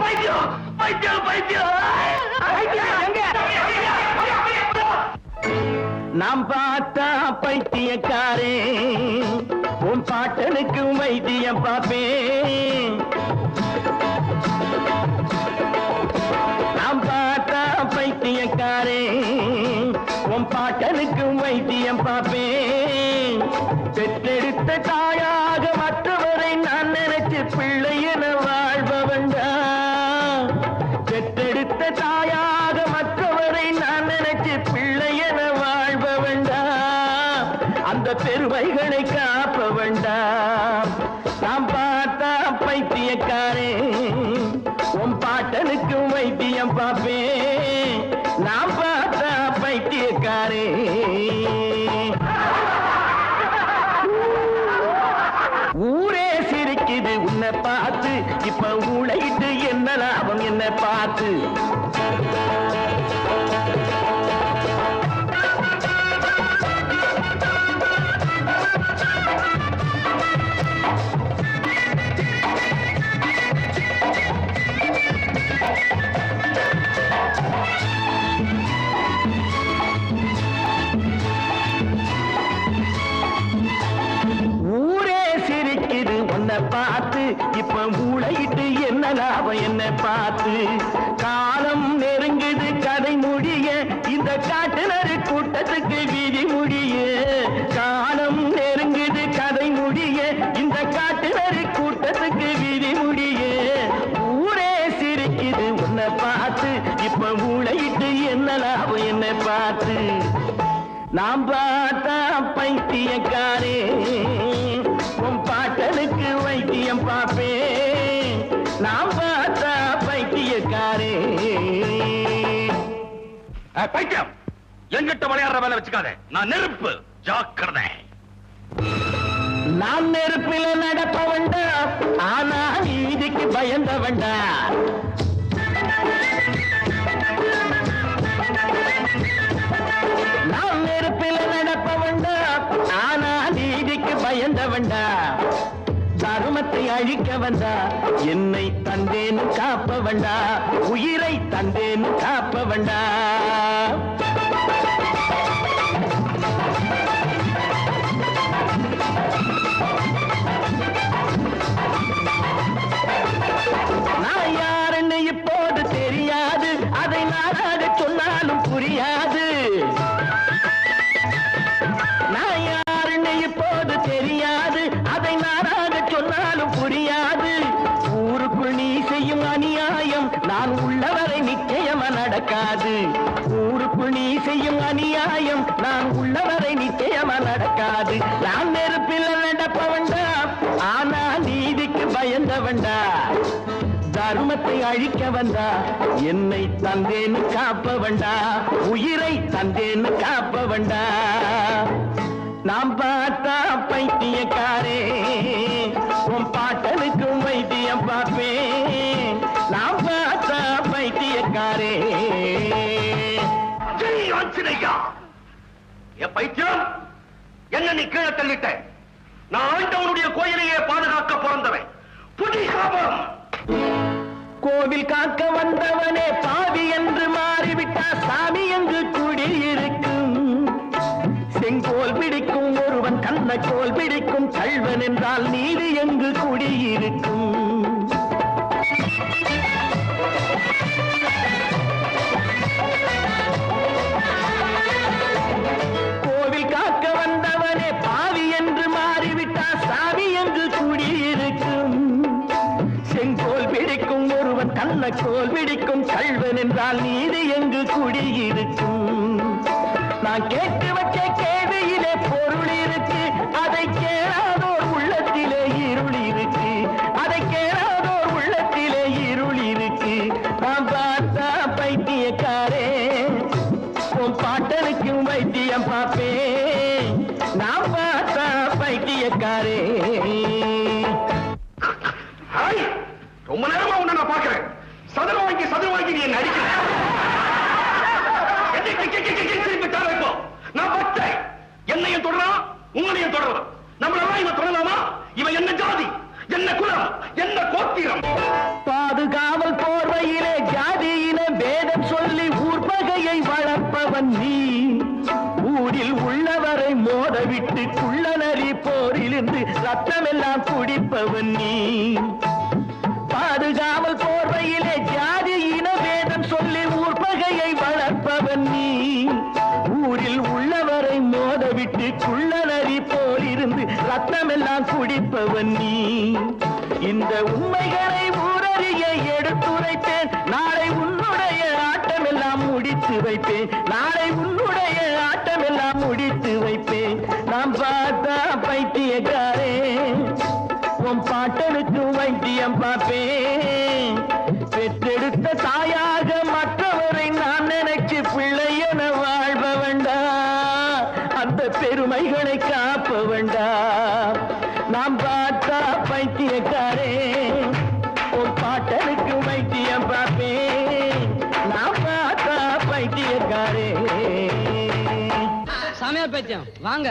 பைத்தியம் பைத்தியம் பைத்தியம் நாம் பார்த்தா பைத்தியக்காரே உன் பாட்டனுக்கு வைத்தியம் பார்ப்பேன். நாம் பார்த்தா பைத்தியக்காரே உன் பாட்டனுக்கு வைத்தியம் பார்ப்பேன். பெற்றெடுத்த தாயாக மற்றவரை நான் நினைச்சு பிள்ளை பெருமைகளை காப்ப வேண்டாம். நாம் பார்த்தா பைத்தியக்காரே உன் பாட்டனுக்கு வைத்தியம் பார்ப்பேன். நாம் பார்த்தா பைத்தியக்காரே ஊரே சிரிக்குது உன்னை பார்த்து. இப்ப ஊழையிட்டு என்ன லாபம் என்ன பார்த்து. என்ன என்ன பார்த்து காலம் நெருங்குது கதை முடிய இந்த காட்டுநரு கூட்டத்துக்கு விதி முடிய. காலம் நெருங்குது கதை முடிய இந்த காட்டுநரு கூட்டத்துக்கு விதி முடிய. ஊரே சிரிக்குது உன்னை பார்த்து இப்ப மூளையிட்டு என்ன லாபம் என்ன பார்த்து? நாம் பார்த்தா பைத்தியக்காரே பைத்தியம். எங்கிட்ட விளையாடுற வேலை வச்சுக்காத. நான் நெருப்பு. ஜாக்கிரதை. நான் நெருப்பில நடப்ப வேண்டாம் ஆனா நீதிக்கு பயந்த அழிக்க வந்தா என்னை தந்தேன்னு காப்ப வேண்டா உயிரை தந்தேன்னு காப்ப நடக்காது. ஊருக்குள் நீ செய்யும் அநியாயம் நான் உள்ளவரை நிச்சயமா நடக்காது. நான் நெருப்பில் நடப்ப ஆனா நீதிக்கு பயந்த தர்மத்தை அழிக்க வந்தா என்னை தந்தேன்னு காப்ப வேண்டா உயிரை தந்தேன்னு காப்ப வேண்டா நாம் பார்த்தா என் பைத்தியம் என்ன நீ கீழே தள்ளிட்ட. நான் ஆண்டவனுடைய கோயிலையே பாதுகாக்க பிறந்தவன். புதி சாபம். கோவில் காக்க வந்தவனே பாவி என்று மாறிவிட்டா சாமி என்று குடியிருக்கும் செங்கோல் பிடிக்கும் ஒருவன் கண்ணக்கோல் பிடிக்கும். கல்வன் என்றால் நீதி எங்கு குடியிருக்கும்? ஒருவன் கண்ணக்கோல் பிடிக்கும் கல்வன் என்றால் நீதி எங்கு குடியிருக்கும்? நான் கேட்டு வச்ச கேள்வியிலே பொருள் இருக்கு அதை கேளாதோர் உள்ளத்திலே இருள் இருக்கு. அதை கேளாதோர் உள்ளத்திலே இருள் இருக்கு. நான் பார்த்தா பைத்தியக்காரே உன் பாட்டனுக்கும் வைத்தியம் பார்ப்பேன். நான் பார்த்தா பைத்தியக்காரே. ரொம்ப நேரமா உன்னை நான் பாக்குறேன் சதுர வாங்கி சதுர வாங்கி நீ நடிக்க நான் பட்டை என்னையும் தொடரலாம் உங்களையும் தொடரலாம். நம்மளெல்லாம் இவன் தொடரலாமா? இவன் என்ன ஜாதி? என்ன குலம்? என்ன கோத்திரம்? பாதுகாவல் போர்வையிலே ஜாதியில வேதம் சொல்லி ஊர்பகையை வளர்ப்பவன் நீ. ஊரில் உள்ளவரை மோத விட்டு குள்ளநரி போரிலிருந்து ரத்தமெல்லாம் குடிப்பவன் நீ. பாதுகாவல் மோத விட்டு குள்ள நரி போல் இருந்து ரத்தமெல்லாம் குடிப்பவன் நீ. இந்த உண்மைகளை ஊரறிய எடுத்துரைப்பேன். நாளை உன்னுடைய ஆட்டமெல்லாம் முடித்து வைப்பேன். நாளை உன்னுடைய ஆட்டமெல்லாம் முடித்து வைப்பேன். நாம் பார்த்தா பைத்தியக்காரே. உன் பாட்டனுக்கு வைத்தியம் பார்ப்பேன். பெற்றெடுத்த தாயா பார்த்தா பைத்தியக்காரே. உன் பாட்டனுக்கு வைத்தியம் பார்ப்பேன். நான் பார்த்தா பைத்தியக்காரே. சாமியார் பைத்தியம் வாங்க.